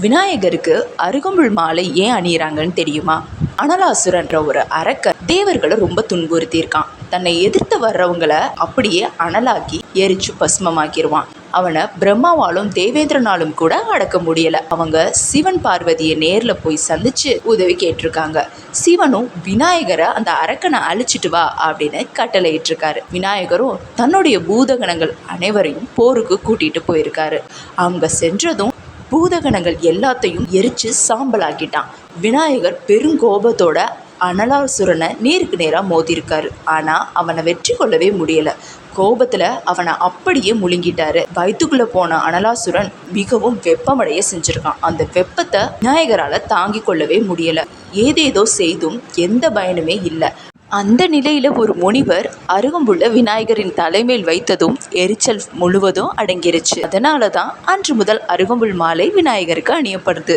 விநாயகருக்கு அருகம்புல் மாலை ஏன் அணியிறாங்கன்னு தெரியுமா? அனலாசுரன்ற ஒரு அரக்கன் தேவர்களை ரொம்ப துன்புறுத்தியிருக்கான். தன்னை எதிர்த்து வர்றவங்கள அப்படியே அனலாக்கி எரிச்சு பஸ்மமாக்கிடுவான் அவனை பிரம்மாவாலும் தேவேந்திரனாலும் கூட அடக்க முடியல. அவங்க சிவன் பார்வதியை நேர்ல போய் சந்திச்சு உதவி கேட்டிருக்காங்க. சிவனும் விநாயகரை அந்த அரக்கனை அழிச்சிட்டு வா அப்படின்னு கட்டளையிட்டிருக்காரு. விநாயகரும் தன்னுடைய பூதகணங்கள் அனைவரையும் போருக்கு கூட்டிட்டு போயிருக்காரு. அவங்க சென்றதும் பூதகணங்கள் எல்லாத்தையும் எரிச்சு சாம்பலாக்கிட்டான். விநாயகர் பெருங்கோபத்தோட அனலாசுரனை நேருக்கு நேராக மோதிருக்காரு. ஆனால் அவனை வெற்றி கொள்ளவே முடியல. கோபத்தில் அவனை அப்படியே முழுங்கிட்டாரு. வயிற்றுக்குள்ளே போன அனலாசுரன் மிகவும் வெப்பமடைய செஞ்சுருக்கான். அந்த வெப்பத்தை விநாயகரால் தாங்கி கொள்ளவே முடியலை. ஏதேதோ செய்தும் எந்த பயனுமே இல்லை. அந்த நிலையில் ஒரு முனிவர் அருகம்புள்ள விநாயகரின் தலைமேல் வைத்ததும் எரிச்சல் முழுவதும் அடங்கிருச்சு. அதனால தான் அன்று முதல் அருகம்புல் மாலை விநாயகருக்கு அணியப்படுது.